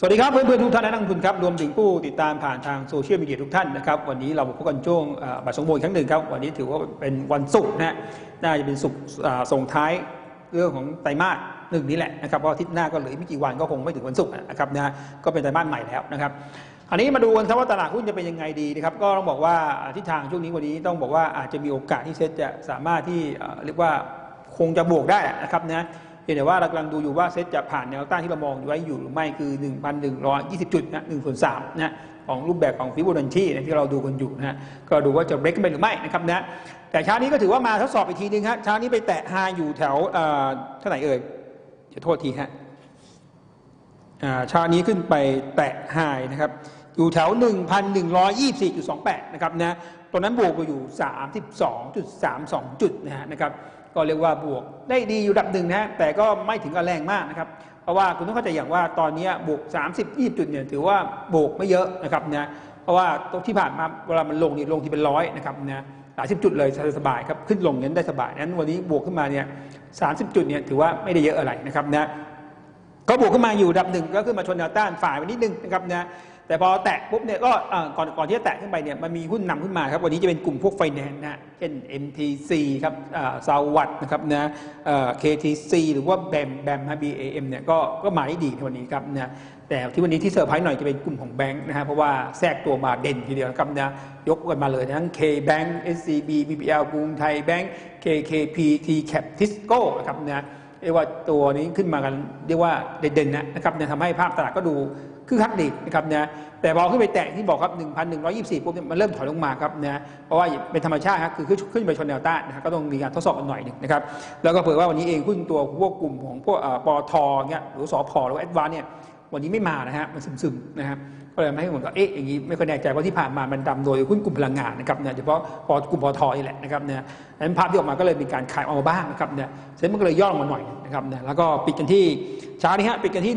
สวัสดีครับเพื่อนๆทุกท่านและนักลงทุนครับรวมถึงผู้ติดตามผ่านทางโซเชียลมีเดียทุกท่านนะครับวันนี้เราพบกันช่วงบ่ายสองโมงอีกครั้งหนึ่งครับวันนี้ถือว่าเป็นวันศุกร์นะฮะน่าจะเป็นศุกร์ส่งท้ายเรื่องของไตรมาสหนึ่งนี้แหละนะครับเพราะอาทิตย์หน้าก็เหลืออีกไม่กี่วันก็คงไม่ถึงวันศุกร์นะครับนะก็เป็นไตรมาสใหม่แล้วนะครับอันนี้มาดูกันครับว่าตลาดหุ้นจะเป็นยังไงดีนะครับก็ต้องบอกว่าทิศทางช่วงนี้วันนี้ต้องบอกว่าอาจจะมีโอกาสที่เซ็ตจะสามารถที่เรียกว่าคงจะบวกได้นะครับนะ พียงแต่ว่าเรากำลังดูอยู่ว่าเซตจะผ่านแนวต้านที่เรามองไว้อยู่หรือไม่คือ 1,120 จุดนะ1ส่วน3นะของรูปแบบของฟิโบนัชชีนะที่เราดูกันอยู่นะก็ดูว่าจะเบรกขึ้นไปหรือไม่นะครับนะแต่เช้านี้ก็ถือว่ามาทดสอบอีกทีนึงฮะเช้านี้ไปแตะไฮอยู่แถวเอ่อเท่าไหร่เอ่ยเดี๋ยวโทษทีฮะอ่าเช้านี้ขึ้นไปแตะไฮนะครับอยู่แถว 1,124.28 นะครับนะตรงนั้นบวกไปอยู่ 32.32 จุดนะฮะนะครับ ก็เรียกว่าบวกได้ดีอยู่ระดับหนึ่งนะฮะแต่ก็ไม่ถึงกับแรงมากนะครับเพราะว่าคุณต้องเข้าใจอย่างว่าตอนนี้บวก 30 20 จุดเนี่ยถือว่าบวกไม่เยอะนะครับนะเพราะว่าตรงที่ผ่านมาเวลามันลงนี่ลงที่เป็นร้อยนะครับนะหลายสิบจุดเลยสบายครับขึ้นลงนั้นได้สบายนั้นวันนี้บวกขึ้นมาเนี่ย30จุดเนี่ยถือว่าไม่ได้เยอะอะไรนะครับนะก็บวกขึ้นมาอยู่ระดับหนึ่งก็ขึ้นมาชนแนวต้านฝ่ายไปนิดนึงนะครับนะ แต่พอแตะปุ๊บเนี่ยก่อก่อนก่อนที่จะแตะขึ้นไปเนี่ยมันมีหุ้นนำขึ้นมาครับวันนี้จะเป็นกลุ่มพวกไฟแนนซ์นะเช่น MTC ครับซาวัตนะครับนะเอ่อ KTC หรือว่าแบมแบมฮะ BAM เนี่ยก็ก็มาได้ดีในวันนี้ครับนะแต่ที่วันนี้ที่เซอร์ไพรส์หน่อยจะเป็นกลุ่มของแบงค์นะฮะเพราะว่าแทรกตัวมาเด่นทีเดียวนะครับนะยกกันมาเลยทั้ง K Bank SCB BBL กรุงไทยแบงค์ KKP TCAP Tisco นะครับนะเรียกว่าตัวนี้ขึ้นมากันเรียกว่าเด่นๆนะนะครับเนี่ยทำให้ภาพตลาดก็ดู คือคักดีนะครับนะแต่พอขึ้นไปแตะที่บอกครับ 1,124ปุ๊บเนี่ยมันเริ่มถอยลงมาครับนะเพราะว่าเป็นธรรมชาติครับคือขึ้นขึ้นไปชนแนวต้านนะก็ต้องมีการทดสอบกันหน่อยนึงนะครับแล้วก็เผื่อว่าวันนี้เองหุ้นตัวพวกกลุ่มของพวกเอ่อปอทเนี่ยหรือสอพหรือแอดวานเนี่ย วันนี้ไม่มานะฮะมันซึมๆนะครับก็เลยทำให้เหมือนกับเอ๊ะอย่างนี้ไม่ค่อยแน่ใจว่าที่ผ่านมามันดำโดยหุ้นกลุ่มพลังงานนะครับเนี่ยเฉพาะพอกลุ่มปอทนี่แหละนะครับเนี่ยนั้นภาพที่ออกมาก็เลยมีการขายออกมาบ้างนะครับเนี่ยเซ็นมันก็เลยย่อลงมาหน่อยนะครับเนี่ยแล้วก็ปิดกันที่เช้านี้ฮะปิดกันที่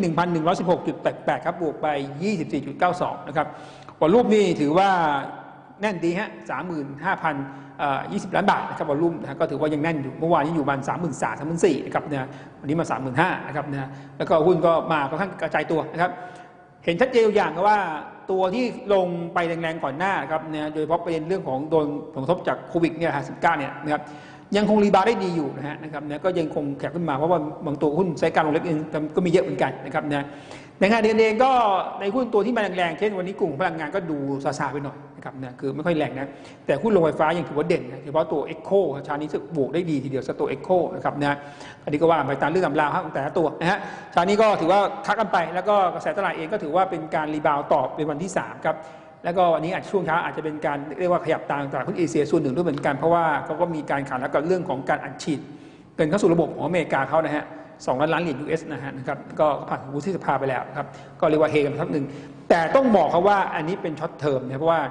1,116.88ครับบวกไป 24.92นะครับวอลลุ่มนี่ถือว่าแน่นดีฮะ35,000 20 ล้านบาทนะครับวอลลุ่มนะก็ถือว่ายังแน่นอยู่เมื่อวานนี้อยู่ประมาณ3 3 0 0 0 3 4 0 0นะครับเนี่ยวันนี้มา 35,000นะครับเนี่ยแล้วก็หุ้นก็มาค่อนข้างกระจายตัวนะครับเห็นชัดเจนอย่างก็ว่าตัวที่ลงไปแรงๆก่อนหน้านะครับเนี่ยโดยเฉพาะประเด็นเรื่องของโดนผลกระทบจากโควิดเนี่ยฮะ19เนี่ยนะครับ ยังคงรีบาวด์ได้ดีอยู่นะฮะนะครับเนี่ยก็ยังคงแข็งขึ้นมาเพราะว่าบางตัวหุ้นไซกางลงเล็กเองก็มีเยอะเหมือนกันนะครับเนี่ยในขณะเดียวกันเองก็ในหุ้นตัวที่มาแรงๆเช่นวันนี้กลุ่มพลังงานก็ดูซาๆไปหน่อยนะครับเนี่ยคือไม่ค่อยแรงนะแต่หุ้นโรงไฟฟ้ายังถือว่าเด่นนะเฉพาะตัว Echo ชานี้สึกบวกได้ดีทีเดียวสตัว Echo นะครับนะอันนี้ก็ว่าไปตามเรื่องตำราวครับแต่ละตัวนะฮะชานี้ก็ถือว่าคักกันไปแล้วก็กระแสตลาดเองก็ถือว่าเป็นการรีบาวด์ต่อเป็นวันที่3ครับ แล้วก็วันนี้อาจจะช่วงเช้าอาจจะเป็นการเรียกว่าขยับตามตลาดหุ้นเอเชียส่วนหนึ่งด้วยเหมือนกันเพราะว่าเขาก็มีการขายแล้วก็เรื่องของการอัดฉีดเงินเข้าสู่ระบบของอเมริกาเขานะฮะสองล้านล้านเหรียญ US นะฮะนะครับก็ผ่านวุฒิสภาไปแล้วครับก็เรียกว่าเฮกันสักหนึ่งแต่ต้องบอกเขาว่าอันนี้เป็นช็อตเทอมนะเพราะว่า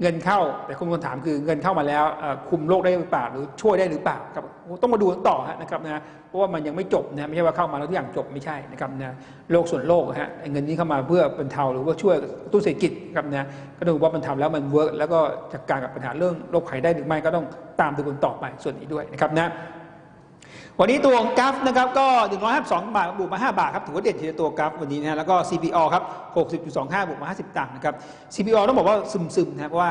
เงินเข้าแต่คุณคนถามคือเงินเข้ามาแล้วคุมโรคได้หรือเปล่าหรือช่วยได้หรือเปล่าครับต้องมาดูต่อนะครับนะเพราะว่ามันยังไม่จบนะไม่ใช่ว่าเข้ามาแล้วทุกอย่างจบไม่ใช่นะครับนะโลกส่วนโลกฮะเงินนี้เข้ามาเพื่อบรรเทาหรือว่าช่วยตุ้นเศรษฐกิจครับนะก็ดูว่ามันทำแล้วมันเวิร์กแล้วก็จัดการกับปัญหาเรื่องโรคภัยได้หรือไม่ก็ต้องตามดูกันต่อไปส่วนนี้ด้วยนะครับนะ วันนี้ตัวกราฟนะครับก็ 152 บาทบวกมา 5 บาทครับถือว่าเด่นทีเดียวตัวกราฟวันนี้นะฮะแล้วก็ CPO ครับ 60.25 บวกมา 50 ตังค์นะครับ CPO ต้องบอกว่าซึมๆนะครับว่า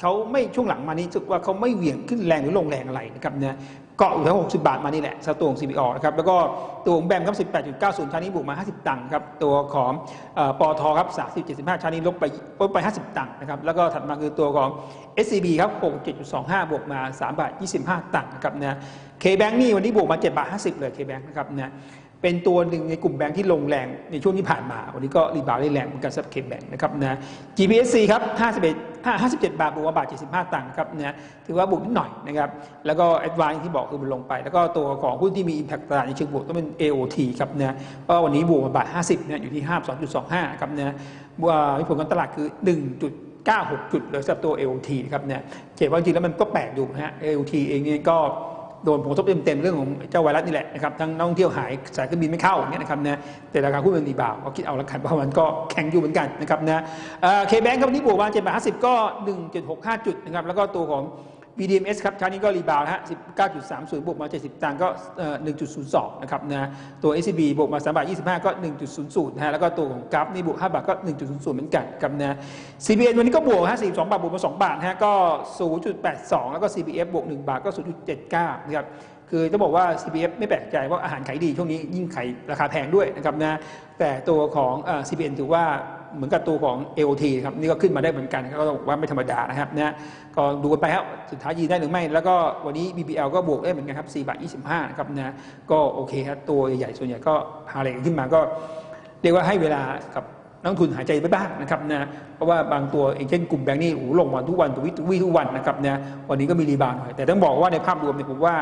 เขาไม่ช่วงหลังมานี้รู้สึกว่าเขาไม่เหวี่ยงขึ้นแรงหรือลงแรงอะไรนะครับเนี่ย เกาะอยู่ที่60 บาทมานี่แหละสตัวของ CPO นะครับแล้วก็ตัวของแบมครับ 18.90 ชานี้บวกมา 50 ตังค์ครับตัวของอ่อปอทครับ 30.75 ชานี้ลบไปลบไป 50 ตังค์นะครับแล้วก็ถัดมาคือตัวของ SCB ครับ 67.25 บวกมา 3 บาท 25 ตังค์นะครับนะเคแบงนี่วันนี้บวกมา 7 บาท 50 เลยเคแบงนะครับนะ เป็นตัวหนึ่งในกลุ่มแบงค์ที่ลงแรงในช่วงที่ผ่านมา วันนี้ก็รีบาวได้แรงเหมือนกันสำหรับเคแบงค์นะครับนะ GPSC ครับ51 57 บาทบวกมาบาท 75 ตังค์ครับนะถือว่าบวกนิดหน่อยนะครับ แล้วก็ a d v a n c e ที่บอกคือมันลงไป แล้วก็ตัวของหุ้นที่มี Impact ตลาดในเชิงบวกต้องเป็น AOT ครับนะก็วันนี้บวกมาบาท 50นะอยู่ที่ 52.25 ครับนะว่ามีผลการตลาดคือ 1. 96 จุดเลยสำหรับตัว AOT นะครับเนี่ยเห็นว่าจริงแล้วมันก็แปลกอยู่นะฮะ AOT เองเนี่ยก็ โดนผลกระทบเต็มๆเรื่องของเจ้าไวรัสนี่แหละนะครับทั้งนักท่องเที่ยวหายสายการบินไม่เข้าอย่างเงี้ยนะครับนะแต่ราคาหุ้นมันดีบ่าวก็คิดเอาละกันเพราะมันก็แข็งอยู่เหมือนกันนะครับนะเคแบงค์ครับวันนี้บวกมา7บาท50ก็1.65จุดนะครับแล้วก็ตัวของ BDMs ครับเช้านี้ก็รีบาวฮะ19.30 บวกมา 70ตางก็ 1.02 นะครับนะตัว SCB บวกมา3บาท25 ก็ 1.00นะฮะแล้วก็ตัวของกราฟนี่บวก 5 บาทก็ 1.00 เหมือนกันครับนะ CPN วันนี้ก็บวกฮะ42 บาท บวกมา 2 บาทฮะก็ 0.82 แล้วก็ CPF บวก 1 บาทก็ 0.79 นะครับคือต้องบอกว่า CPF ไม่แปลกใจว่าอาหารขายดีช่วงนี้ยิ่งขายราคาแพงด้วยนะครับนะแต่ตัวของ CPN ถือว่า เหมือนกับตัวของ AOT ครับนี่ก็ขึ้นมาได้เหมือนกันก็ต้องบอกว่าไม่ธรรมดานะครับนะก็ดูกันไปครับสุดท้ายยืนได้หรือไม่แล้วก็วันนี้ BBL ก็บวกได้เหมือนกันครับ4บาท25นะครับนะก็โอเคครับตัวใหญ่ๆส่วนใหญ่ก็พาเลทขึ้นมาก็เรียกว่าให้เวลากับนักทุนหายใจไปบ้างนะครับนะเพราะว่าบางตัวเองเช่นกลุ่มแบงก์นี่โอ้ลงมาทุกวันทุกวิทุกวิทุกวันนะครับนะวันนี้ก็มีรีบาวหน่อยแต่ต้องบอกว่าในภาพรวมเนี่ยผมว่า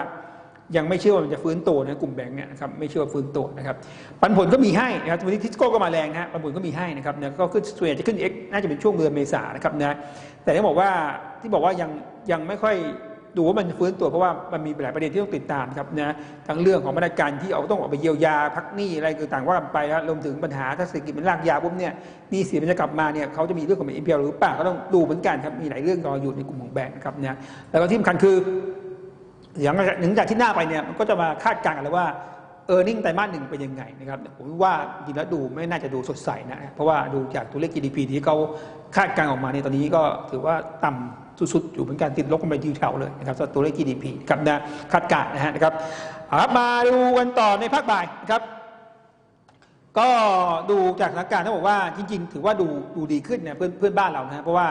ยังไม่เชื่อว่ามันจะฟื้นตัวนะกลุ่มแบงก์เนี่ยนะครับไม่เชื่อว่าฟื้นตัวนะครับปันผลก็มีให้นะครับวันนี้ทิสโก้ก็มาแรงนะฮะปันผลก็มีให้นะครับเนะก็ขึ้นส่วนใหญ่จะขึ้น X น่าจะเป็นช่วงเดือนเมษานะครับนะแต่ที่บอกว่าที่บอกว่ายังยังไม่ค่อยดูว่ามันฟื้นตัวเพราะว่ามันมีหลายประเด็นที่ต้องติดตามครับนะทั้งเรื่องของมาตรการที่เอาต้องออกไปเยียวยาพักหนี้อะไรต่างๆว่ากันไปนะรวมถึงปัญหาถ้าเศรษฐกิจมันลากยาวปุ๊บเนี่ยนี้เสียมันจะกลับมาเนี่ยเขาจะมีเรื่องของ NPL หรือเปล่าก็ต้องดูเหมือนกันครับมีหลายเรื่องรออยู่ในกลุ่มของแบงก์ครับนะแล้วก็ที่สำคัญคือ อย่างหนึ่งจากที่หน้าไปเนี่ยมันก็จะมาคาดการณ์กันเลยว่าเออร์เน็งไตรมาสหนึ่งเป็นยังไงนะครับผมว่าจริงแล้วดูไม่น่าจะดูสดใสนะเพราะว่าดูจากตัวเลข GDP ที่เขาคาดการณ์ออกมาในยตอนนี้ก็ถือว่าต่ำสุดๆอยู่เหมือนกันติดลบกันไปทีแถวเลยนะครับตัวเลข GDP ครับนะคาดการณ์นะฮะนะครับเอาครับมาดูกันต่อในภาคบ่ายนะครับ ก็ดูจากสถานการณ์ต้องบอกว่าจริง ๆ ถือว่าดูดูดีขึ้นเนี่ยเพื่อนเพื่อนบ้านเรานะฮะเพราะว่า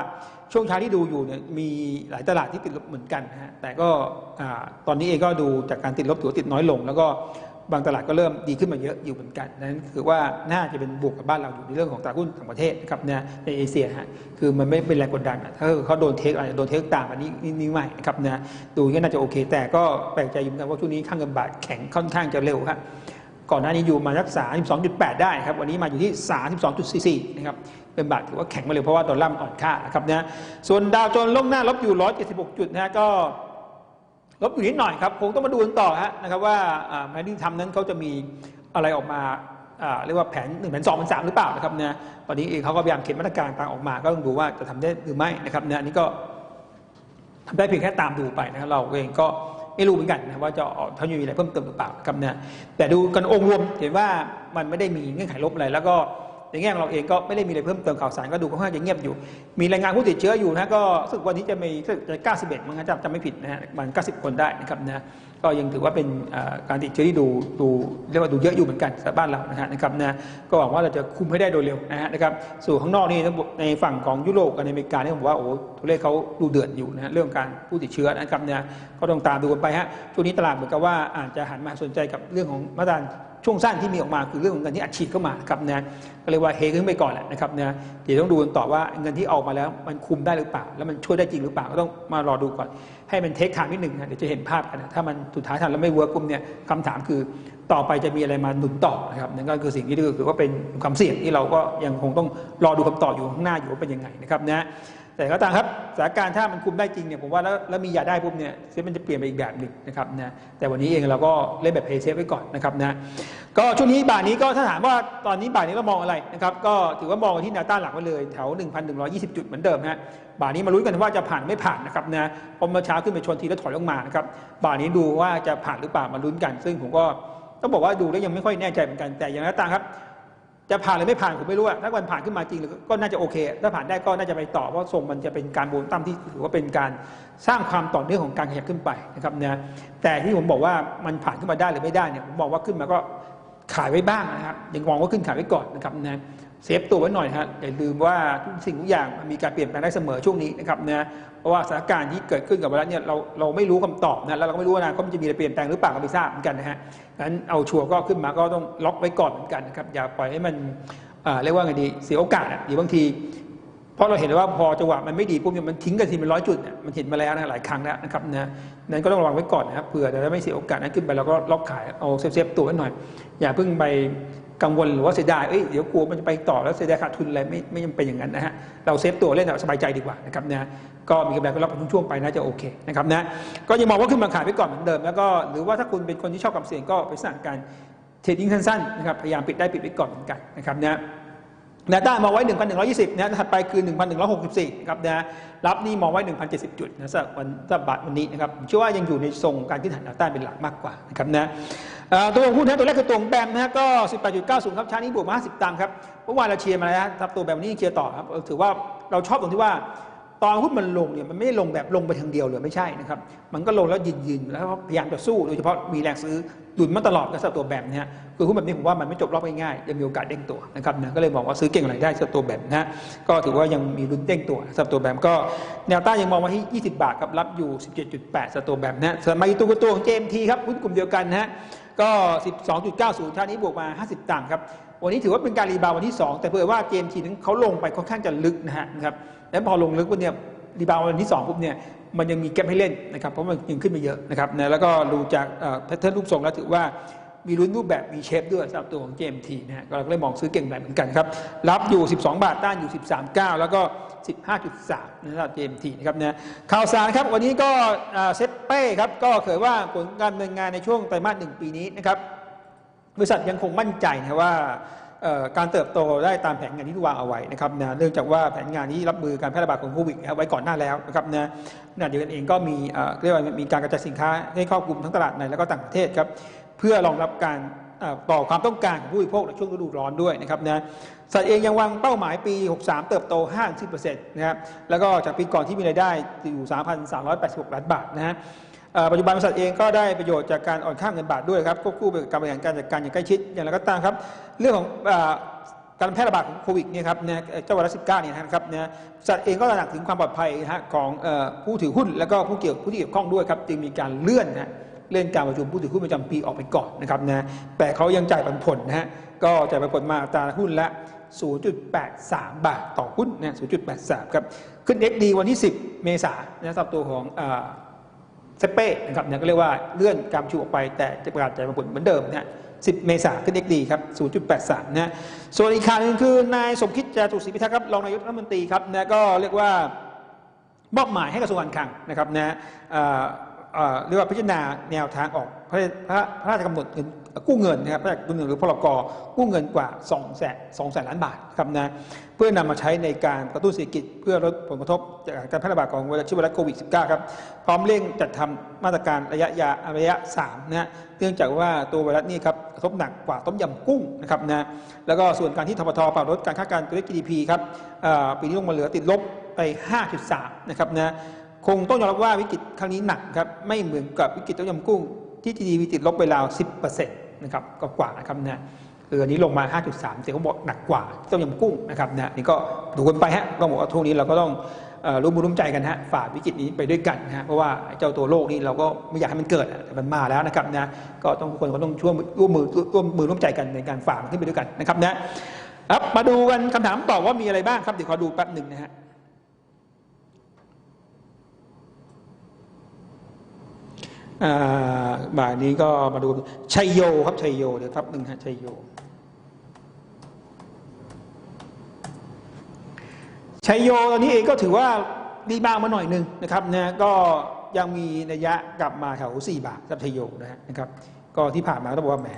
ช่วงเช้าที่ดูอยู่เนี่ยมีหลายตลาดที่ติดลบเหมือนกันนะฮะแต่ก็ตอนนี้เองก็ดูจากการติดลบถือว่าติดน้อยลง แล้วก็บางตลาดก็เริ่มดีขึ้นมาเยอะอยู่เหมือนกันนั้นคือว่าน่าจะเป็นบวกกับบ้านเราอยู่ในเรื่องของตลาดหุ้นต่างประเทศนะครับเนี่ยในเอเชียฮะคือมันไม่เป็นแรงกดดันถ้าเขาโดนเทคอะไรโดนเทคต่ามอันนี้นี่นี่ไม่นะครับเนี่ยดูก็น่าจะโอเค แต่ก็แปลกใจอยู่เหมือนกันว่าช่วงนี้ค่าเงินบาทแข็งค่อนข้างจะเร็วครับ ก่อนหน้านี้อยู่มาสัก32.8 ได้ครับ วันนี้มาอยู่ที่ 32.44 นะครับ เป็นบาทถือว่าแข็งมาเลยเพราะว่าดอลลาร์มันอ่อนค่านะครับนะ ส่วนดาวโจนส์ลงหน้าลบอยู่ 176 จุดนะฮะ ก็ลบอยู่นิดหน่อยครับ คงต้องมาดูกันต่อฮะนะครับว่าแพนที่ทำนั้นเขาจะมีอะไรออกมาเรียกว่าแผน1แผน2แผน3หรือเปล่านะครับนะตอนนี้เองเขาก็พยายามเขียนมาตรการต่างออกมา ก็ต้องดูว่าจะทำได้หรือไม่นะครับนะอันนี้ก็ทำได้เพียงแค่ตามดูไปนะครับเราเองก็ ไม่รู้เหมือนกันนะว่าจะออกถ้ามีอะไรเพิ่มเติมหรือเปล่าครับนะแต่ดูกันองค์รวมเห็นว่ามันไม่ได้มีเงื่อนไขลบอะไรแล้วก็ ในแง่ของเราเองก็ไม่ได้มีอะไรเพิ่มเติมข่าวสารก็ดูค่อนข้างจะเงียบอยู่ มีรายงานผู้ติดเชื้ออยู่นะก็รู้สึกวันนี้จะมีสึกจะ91มั้งครับจำจำไม่ผิดนะฮะมัน 90 คนได้นะครับนะก็ยังถือว่าเป็นการติดเชื้อที่ดูดูเรียกว่าดูเยอะอยู่เหมือนกันสำหรับบ้านเรานะฮะนะครับนะก็หวังว่าเราจะคุมให้ได้โดยเร็วนะฮะนะครับส่วนข้างนอกนี่ในฝั่งของยุโรปกับอเมริกาเนี่ยผมว่าโอ้โหตัวเลขเขาดูเดือดอยู่นะฮะเรื่องการผู้ติดเชื้อนะครับนี่ยก็ต้องตามดูกันไปฮะช่วงนี้ตลาดเหมือนกับว่าอาจจะหันมาสนใจกับเรื่องของมาตรการ ช่วงสั้นที่มีออกมาคือเรื่องของเงินที่อัดฉีดเข้ามาครับนะก็เรียกว่าเฮขึ้นไปก่อนแหละนะครับนะเดี๋ยวต้องดูกันต่อว่าเงินที่ออกมาแล้วมันคุมได้หรือเปล่า แล้วมันช่วยได้จริงหรือเปล่าก็ต้องมารอดูก่อน ให้มันเทคทางนิดหนึ่งนะเดี๋ยวจะเห็นภาพกันนะถ้ามันสุดท้ายทำแล้วไม่เวิร์กปุ๊บเนี่ยคำถามคือต่อไปจะมีอะไรมาหนุนต่อนะครับนั่นก็คือสิ่งที่คือว่าเป็นความเสี่ยงที่เราก็ยังคงต้องรอดูคำตอบอยู่ข้างหน้าอยู่ว่าเป็นยังไงนะครับนะ แต่ก็ตามครับสถานการณ์ถ้ามันคุมได้จริงเนี่ยผมว่าแล้วแล้วมียาได้ปุ๊บเนี่ยเซฟมันจะเปลี่ยนไปอีกแบบหนึ่งนะครับนะแต่วันนี้เองเราก็เล่นแบบเพย์เซฟไว้ก่อนนะครับนะก็ช่วงนี้บ่ายนี้ก็ถ้าถามว่าตอนนี้บ่ายนี้เรามองอะไรนะครับก็ถือว่ามองที่แนวต้านหลักไว้เลยแถว 1,120 จุดเหมือนเดิมฮะบ่ายนี้มาลุ้นกันว่าจะผ่านไม่ผ่านนะครับนะพอมื่อเช้าขึ้นไปชนทีแล้วถอยลงมานะครับบ่ายนี้ดูว่าจะผ่านหรือเปล่ามาลุ้นกัน ซึ่งผมก็ต้องบอกว่าดูแล้วยังไม่ค่อยแน่ใจเหมือนกันแต่อย่างไรก็ตามครับ จะผ่านหรือไม่ผ่านผมไม่รู้อะถ้าวันผ่านขึ้นมาจริงก็น่าจะโอเค ถ้าผ่านได้ก็น่าจะไปต่อเพราะทรงมันจะเป็นการโบนตั้มที่ถือว่าเป็นการสร้างความต่อเนื่องของการขยับขึ้นไปนะครับนะแต่ที่ผมบอกว่ามันผ่านขึ้นมาได้หรือไม่ได้เนี่ยผมบอกว่าขึ้นมาก็ขายไว้บ้างนะครับยังมองว่าขึ้นขายไว้ก่อนนะครับนะ เซฟตัวไว้หน่อยฮะอย่าลืมว่าทุกสิ่งทุกอย่างมันมีการเปลี่ยนแปลงได้เสมอช่วงนี้นะครับนะเพราะว่าสถานการณ์ที่เกิดขึ้นกับเราเนี่ยเราเราไม่รู้คำตอบนะแล้วเราก็ไม่รู้ว่าอนาคตจะมีอะไรเปลี่ยนแปลงหรือเปล่าก็ไม่ทราบเหมือนกันนะฮะงั้นเอาชัวร์ก็ขึ้นมาก็ต้องล็อกไว้ก่อนเหมือนกันนะครับอย่าปล่อยให้มันอ่าเรียกว่าไงดีเสียโอกาสอะเดี๋ยวบางทีเพราะเราเห็นว่าพอจังหวะมันไม่ดีปุ๊บเนี่ยมันทิ้งกันทีเป็นร้อยจุดเนี่ยมันเห็นมาแล้วนะหลายครั้งแล้วนะครับนะนั้นก็ต้องระวังไว้ก่อนนะครับเผื่อจะไม่เสียโอกาสนั้นขึ้นไปเราก็ล็อกขายเอาเซฟๆตัวไว้หน่อย อย่าเพิ่งไป กังวลหรือว่าเสียดายเอ้ยเดี๋ยวกลัวมันจะไปต่อแล้วเสียดายขาดทุนอะไรไม่ไม่จำเป็นอย่างนั้นนะฮะเราเซฟตัวเล่นสบายใจดีกว่านะครับนะก็มีกำไรก็รับเป็นช่วงๆไปน่าจะโอเคนะครับนะก็ยังมองว่าขึ้นมาขายไว้ก่อนเหมือนเดิมแล้วก็หรือว่าถ้าคุณเป็นคนที่ชอบความเสี่ยงก็ไปสั่งการเทรดดิ้งสั้นๆนะครับพยายามปิดได้ปิดไว้ก่อนเหมือนกันนะครับนะนวต้ามองไว้ 1,120นะถัดไปคือ 1,164ครับนะรับนี่มองไว้ 1,070 จุดนะสำหรับวันสำหรับบาทวันนี้นะครับเชื่อว่ายังอยู่ในทรงการที่ฐานแนวต้านเป็นหลักมากกว่านะครับนะ ตัวหุ้นนะตัวแรกคือตัวของแบมนะฮะก็ 18.90 ครับชาร์นี้บวกมา 50 ตังค์ครับเมื่อวานเราเชียร์มาแล้วนะครับตัวแบมนี้เชียร์ต่อครับถือว่าเราชอบตรงที่ว่า ตอนหุ้นมันลงเนี่ยมันไม่ได้ลงแบบลงไปทางเดียวเลยไม่ใช่นะครับมันก็ลงแล้วยืนยืนๆแล้วพยายามจะสู้โดยเฉพาะมีแรงซื้อดุนมาตลอดกับสำหรับตัวแบมนะฮะคือหุ้นแบบนี้ผมว่ามันไม่จบรอบง่ายๆยังมีโอกาสเด้งตัวนะครับนะก็เลยมองว่าซื้อเก่งอะไรได้สำหรับตัวแบมนะฮะก็ถือว่ายังมีลุ้นเด้งตัวสำหรับตัวแบมก็แนวต้านยังมองไว้ที่ 20 บาทครับรับอยู่ 17.8สำหรับตัวแบมนะฮะส่วนมาอีกตัวตัวของ JMT ครับหุ้นกลุ่มเดียวกันนะฮะ ก็ 12.90ชาศูนี้บวกมา 50ตังค์ครับ วันนี้ถือว่าเป็นการรีบาวด์วันที่ 2 แต่เผื่อว่าเกมทีนั้นเขาลงไปค่อนข้างจะลึกนะฮะนะครับ แล้วพอลงลึกปุ๊บเนี่ยรีบาวด์วันที่2ปุ๊บเนี่ยมันยังมีแกมให้เล่นนะครับ เพราะมันยังขึ้นมาเยอะนะครับนะแล้วก็ดูจากแพทเทิร์นรูปทรงแล้วถือว่า มีรุ่นรูปแบบมีเชฟด้วยสำหรับตัวของ GMT นะฮะก็เราก็เลยมองซื้อเก่งแบบเหมือนกันครับ รับอยู่ 12 บาทต้านอยู่ 13.9 แล้วก็ 15.3นะสำหรับ GMT นะครับนะข่าวสารครับวันนี้ก็เซตเป้ครับก็เผยว่าผลการดำเนินงานในช่วงไตรมาสหนึ่งปีนี้นะครับบริษัทยังคงมั่นใจนะว่าการเติบโตได้ตามแผนงานที่วางเอาไว้นะครับนะเนื่องจากว่าแผนงานนี้รับมือการแพร่ระบาดของโควิดนะครับไว้ก่อนหน้าแล้วนะครับนะขณะเดียวกันเองก็มีเอ่อเรียกว่ามีการกระจายสินค้าให้ครอบคลุมทั้งตลาดในและก็ต่างประเทศครับ เพื่อรองรับการเอ่อต่อความต้องการของผู้บริโภคในช่วงฤดูร้อนด้วยนะครับนะสัตว์เองยังวางเป้าหมายปี 63 เติบโต5-10%นะครับแล้วก็จากปีก่อนที่มีรายได้อยู่ 3,386 ล้านบาทนะฮะปัจจุบันบริษัทเองก็ได้ประโยชน์จากการอ่อนค่าเงินบาทด้วยครับควบคู่ไปกับการบริหารการจัดการอย่างใกล้ชิดอย่างไรก็ตามครับ เรื่องของอการแพร่ระบาดของโควิดเนี่ยครับเนี่ยเจ้าไวรัส19เก้าเนี่ยนะครับเนี่ยบริษัทเองก็ตระหนักถึงความปลอดภัยนะฮะของอผู้ถือหุ้น และก็ผู้เกี่ยวผู้ที่เกี่ยวข้องด้วยครับจึงมีการเลื่อนนะฮะ เลื่อนการประชุมผู้ถือหุ้นประจำปีออกไปก่อนนะครับนะแต่เขายังจ่ายปันผลนะฮะก็จ่ายปันผลมาอัตราหุ้นละ 0.83 บาทต่อหุ้นนะ0.83 ครับ ขึ้น XD วันที่ 10 เมษายนนะสำหรับตัวของเซเป้นะครับเนี่ยก็เรียกว่าเลื่อนการประชุมออกไปแต่จะประกาศจ่ายผลเหมือนเดิมนะฮะ10 เมษายนขึ้น XD ครับ 0.83 นะฮะส่วนอีกข่าวหนึงคือนายสมคิดจาตุศรีพิทักษ์ครับรองนายกรัฐมนตรีครับนะก็เรียกว่ามอบหมายให้กระทรวงการคลังนะครับนะ เรียกว่าพิจารณาแนวทางออกพระพระพระราชกำหนดเงินกู้เงินนะครับพระราชกำหนดหรือพรกกู้เงินกว่า2แสน2แสนล้านบาทครับนะเพื่อนำมาใช้ในการกระตุ้นเศรษฐกิจเพื่อลดผลกระทบจากการแพร่ระบาดของไวรัสเชื้อไวรัสโควิด -19 ครับพร้อมเร่งจัดทำมาตรการระยะยาระยะ3นะฮะเนื่องจากว่าตัวไวรัสนี่ครับกระทบหนักกว่าต้มยำกุ้งนะครับนะแล้วก็ส่วนการที่ทบทปรับลดการคาดการณ์ตัวเลข GDP ครับปีนี้ลงมาเหลือติดลบไป 5.3 นะครับนะ คงต้องยอมรับว่าวิกฤตครั้งนี้หนักครับไม่เหมือนกับวิกฤตต้มยำกุ้ง ที่ GDP ติดลบไปราว 10%นะครับก็กว่านะครับนะคืออันนี้ลงมา 5.3แต่เขาบอกหนักกว่าต้มยำกุ้งนะครับนะนี่ก็ดูกันไปฮะก็บอกว่าทุกนี้เราก็ต้องร่วมมือร่วมใจกันฮะฝ่าวิกฤตนี้ไปด้วยกันนะฮะเพราะว่าเจ้าตัวโรคนี่เราก็ไม่อยากให้มันเกิดแต่มันมาแล้วนะครับนะก็ต้องทุกคนก็ต้องช่วยร่วมมือร่วมมือร่วมใจกันในการฝ่ามันขึ้นไปด้วยกันนะครับนะครับมาดูกันคำถามตอบว่ามีอะไรบ้างครับเดี๋ยวขอดูแป๊บหนึ่งนะฮะอ่า บ่ายนี้ก็มาดูชัยโยครับชัยโยเดี๋ยวครับหนึ่งฮะชัยโยชัยโยตอนนี้เองก็ถือว่าดีบ้างมาหน่อยหนึ่งนะครับนะก็ยังมีนัยยะกลับมาแถว4บาทครับชัยโยนะฮะนะครับ ก็ที่ผ่านมาก็ต้องบอกว่าแหม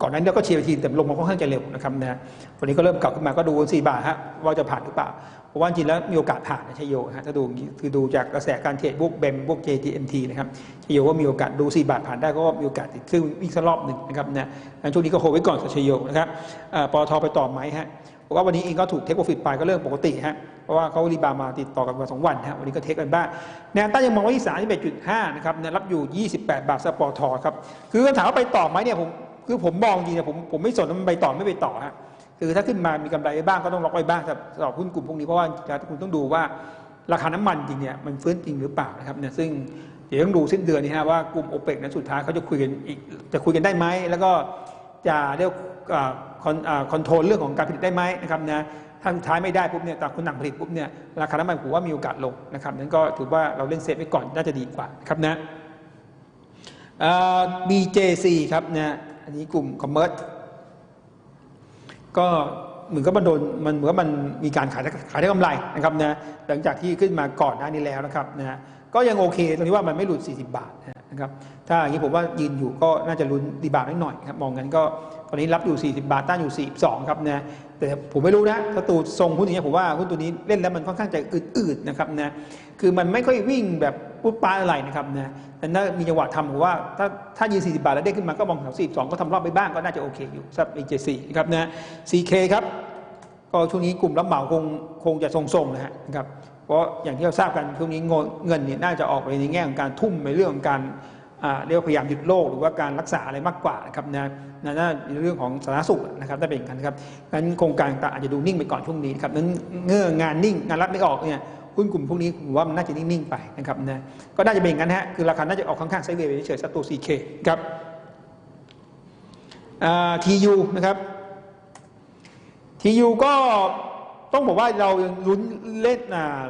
ก่อนนั้นเราก็เชียร์ทีแต่ลงมาค่อนข้างจะเร็วนะครับนะวันนี้ก็เริ่มกลับขึ้นมาก็ดู4บาทฮะว่าจะผ่านหรือเปล่า เพราะว่าจริงแล้วมีโอกาสผ่านนะชโยฮะถ้าดูคือดูจากกระแสการเทรดพวกเบมพวก JTMT นะครับชัยโยก็มีโอกาสดู 4 บาทผ่านได้ก็มีโอกาสติดขึ้นอีกสักรอบหนึ่งนะครับนะงั้นช่วงนี้ก็โฮไว้ก่อนกับชัยโยนะครับอ่าปตทไปต่อไหมฮะราะว่าวันนี้เองก็ถูกเทคโปรฟิตไปก็เรื่องปกติฮะ เพราะว่าเขารีบามาติดต่อกันมาสองวันฮะ วันนี้ก็เทคกันบ้าง แนวต้านยังมองไว้ที่31.5นะครับแนวรับอยู่28บาทสปอร์ทอครับ คือคำถามว่าไปต่อไหมเนี่ยผม คือผมมองจริงเนี่ยผมผมไม่สนมันไปต่อไม่ไปต่อฮะ คือถ้าขึ้นมามีกำไรไปบ้างก็ต้องล็อกไว้บ้างสำหรับหุ้นกลุ่มพวกนี้เพราะว่าคุณต้องดูว่าราคาน้ำมันจริงเนี่ยมันฟื้นจริงหรือเปล่านะครับเนี่ยซึ่งเดี๋ยวต้องดูสิ้นเดือนนี้ฮะว่ากลุ่มโอเปกนั้นสุดท้ายเขาจะคุยกันอีกจะคุยกันได้ไหมแล้วก็จะเรียกคอนคอนโทรลเรื่องของการผลิตได้ไหมนะครับนะถ้าสุดท้ายไม่ได้ปุ๊บเนี่ยต่างคนต่างผลิตปุ๊บเนี่ยราคาน้ำมันผมว่ามีโอกาสลงนะครับนั้นก็ถือว่าเราเล่นเซฟไว้ก่อนน่าจะดีกว่านะครับนะ BJC ครับนะอันนี้กลุ่มคอมเมอร์ ก็เหมือนกับมันโดนมันเหมือนกับมันมีการขายได้ขายได้กำไรนะครับนะหลังจากที่ขึ้นมาก่อนหน้านี้แล้วนะครับนะก็ยังโอเคตรงที่ว่ามันไม่หลุด 40 บาทนะฮะนะครับถ้าอย่างนี้ผมว่ายืนอยู่ก็น่าจะลุ้นดีบาทนิดหน่อยครับมองกันก็ตอนนี้รับอยู่ 40 บาทต้านอยู่ 42 ครับนะ แต่ผมไม่รู้นะถ้าตูทรงหุ้นอย่างนี้ยผมว่าหุ้นตัวนี้เล่นแล้วมันค่อนข้างจะอืดๆนะครับนะคือมันไม่ค่อยวิ่งแบบปุดปาอะไรนะครับนะแต่ถ้ามีจังหวะทำผมว่าถ้าถ้ายืน40 บาทแล้วได้ขึ้นมาก็มองแถว42 ก็ทำรอบไปบ้างก็น่าจะโอเคอยู่สำหรับ AJC นะครับนะ CK ครับก็ช่วงนี้กลุ่มรับเหมาคงคงจะทรงๆนะฮะนะครับเพราะอย่างที่เราทราบกันช่วงนี้เงินเนี่ยน่าจะออกไปในแง่ของการทุ่มในเรื่องของการ เรียกว่าพยายามหยุดโรคหรือว่าการรักษาอะไรมากกว่านะครับนะนั่นในเรื่องของสาธารณสุขนะครับถ้าเป็นอย่างนั้นครับงั้นโครงการต่างอาจจะดูนิ่งไปก่อนช่วงนี้นครับนั้นเงื่องานนิ่งงานรัฐไม่ออกเนี่ยหุ้นกลุ่มพวกนี้ผมว่ามันน่าจะนิ่งๆไปนะครับนะก็น่าจะเป็นอย่างนั้นฮะคือราคาน่าจะออกข้างๆไซด์เวย์ไปเฉยๆสักตัว CK ครับทียูนะครับทียูก็ ต้องบอกว่าเราลุ้นเล่น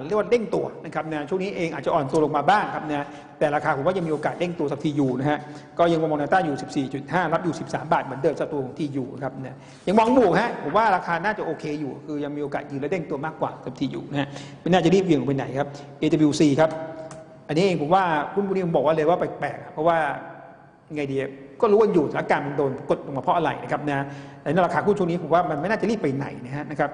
เรียกว่าเด้งตัวนะครับนะช่วงนี้เองอาจจะอ่อนตัวลงมาบ้างครับนะแต่ราคาผมว่ายังมีโอกาสเด้งตัวสักทียูนะฮะก็ยังมองแนวต้านอยู่ 14.5 รับอยู่ 13 บาทเหมือนเดิมสักตัวของทียูนะครับนะยังมองบวกฮะผมว่าราคาน่าจะโอเคอยู่ คือยังมีโอกาสยืนและเด้งตัวมากกว่ากับทียูนะฮะไม่น่าจะรีบเหวี่ยงไปไหนครับ AWC ครับอันนี้เองผมว่าหุ้นพวกนี้ผมบอกว่าเลยว่าแปลกๆเพราะว่าไงดีก็รู้ว่าอยู่สถานการณ์มันโดนกดลงมาเพราะอะไรนะครับนะแต่ในราคาหุ้นช่วงนี้ผมว่ามันไม่น่าจะรีบไปไหนนะฮะนะครับ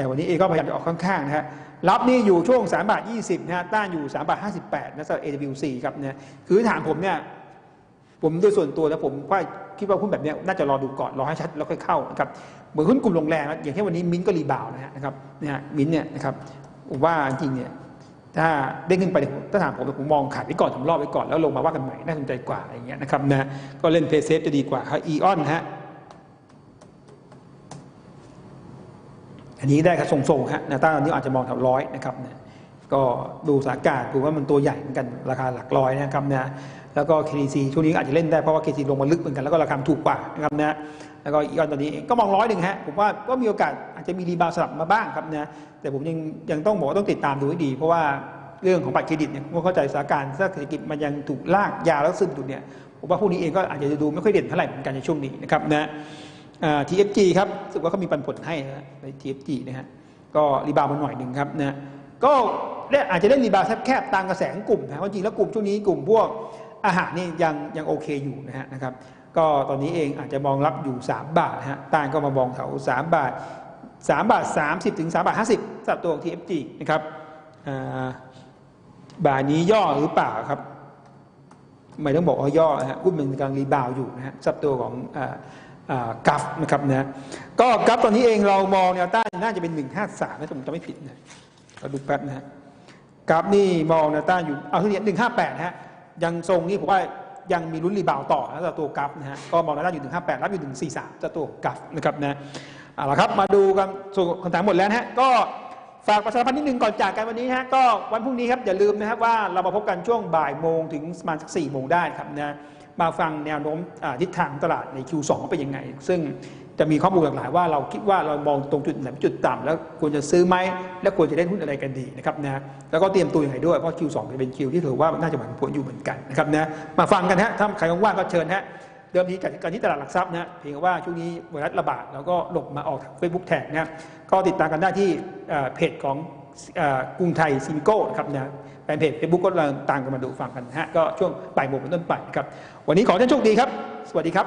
แต่วันนี้เอก็พยายามจะออกข้างๆนะฮะรับนี่อยู่ช่วง3บาท20นะฮะต้านอยู่3บาท58นะสำหรับ AWC ครับเนี่ยคือถามผมเนี่ยผมโดยส่วนตัวนะผมว่าคิดว่าหุ้นแบบนี้น่าจะรอดูก่อนรอให้ชัดแล้วค่อยเข้านะครับเหมือนหุ้นกลุ่มโรงแรมนะอย่างเช่นวันนี้มิ้นก็รีบาวนะฮะนะครับเนี่ยมิ้นเนี่ยนะครับผมว่าจริงเนี่ยถ้าเด้งขึ้นไปถ้าถามผมผมมองขายไว้ก่อนทำรอบไว้ก่อนแล้วลงมาว่ากันใหม่น่าสนใจกว่าอะไรอย่างเงี้ยนะครับนะก็เล่นเพย์เซฟจะดีกว่าครับอีออนฮะ อันนี้ได้ครับทรงๆฮะนะต้านตอนนี้อาจจะมองแถวร้อยนะครับนะก็ดูสถานการณ์ดูว่ามันตัวใหญ่เหมือนกันราคาหลักร้อยนะครับนะแล้วก็ KDC ช่วงนี้อาจจะเล่นได้เพราะว่า KDC ลงมาลึกเหมือนกันแล้วก็ราคาถูกกว่านะครับนะแล้วก็อีออนตอนนี้ก็มองร้อยหนึ่งฮะผมว่าก็มีโอกาสอาจจะมีรีบาวสลับมาบ้างครับนะแต่ผมยังยังต้องบอกว่าต้องติดตามดูให้ดี เพราะว่าเรื่องของบัตรเครดิตเนี่ยผมเข้าใจสถานการณ์เศรษฐกิจมันยังถูกลากยาแล้วซึมอยู่เนี่ยผมว่าพวกนี้เองก็อาจจะดูไม่ค่อยเด่นเท่าไหร่เหมือนกันในช่วงนี้นะครับนะอ่า TFG ครับรู้สึกว่าเขามีปันผลให้นะใน TFG นะฮะก็รีบาวด์มาหน่อยหนึ่งครับนะก็เล่นอาจจะเล่นรีบาวด์แคบๆตามกระแสของกลุ่มนะเพราะจริงแล้วกลุ่มช่วงนี้กลุ่มพวกอาหารนี่ยังยังโอเคอยู่นะฮะนะครับก็ตอนนี้เองอาจจะมองรับอยู่ 3 บาทนะฮะต้านก็มามองแถว3บาท 3 บาท 30ถึง3บาท 50สำหรับตัวของ TFG นะครับบายนี้ย่อหรือเปล่าครับไม่ต้องบอกว่าย่อฮะหุ้นมันกำลังรีบาวด์อยู่นะฮะสำหรับตัวของอ กัฟนะครับนะก็กัฟตอนนี้เองเรามองแนวต้านน่าจะเป็น 153นะถ้าผมจำไม่ผิดนะเราดูแป๊บนะฮะกัฟนี่มองแนวต้านอยู่เอาที่นี้158นะฮะยังทรงนี้ผมว่ายังมีลุ้นรีบาวต่อนะตัวกัฟนะฮะก็มองแนวต้านอยู่ 158 รับอยู่ 143สำหรับตัวกัฟนะครับนะเอาละครับมาดูกันส่วนคำถามหมดแล้วนะฮะก็ฝากประชาสัมพันธ์นิดนึงก่อนจากกันวันนี้นะฮะก็วันพรุ่งนี้ครับอย่าลืมนะครับว่าเรามาพบกันช่วงบ่ายโมงถึงประมาณสักสี่โมงได้ครับนะ มาฟังแนวโน้มทิศทางตลาดใน Q2 เป็นยังไง ซึ่งจะมีข้อมูลหลากหลายว่าเราคิดว่าเรามองตรงจุดไหนเป็นจุดต่ำแล้วควรจะซื้อไหมและควรจะเล่นหุ้นอะไรกันดีนะครับนะแล้วก็เตรียมตัวยังไงด้วยเพราะ Q2 จะเป็นคิวที่ถือว่าน่าจะหวังผลอยู่เหมือนกันนะครับนะมาฟังกันฮะถ้าใครว่างก็เชิญฮะเดิมทีการการที่ตลาดหลักทรัพย์นะเพียงว่าช่วงนี้ไวรัสระบาดแล้วก็หลบมาออกเฟซบุ๊กแท็กนะก็ติดตามกันได้ที่เพจของ กรุงไทยซิงโก้ครับนะแฟนเพจเฟซบุ๊กก็ตามกันมาดูฟังกันฮะก็ช่วงบ่ายโมงเป็นต้นไปครับวันนี้ขอให้ท่านโชคดีครับ สวัสดีครับ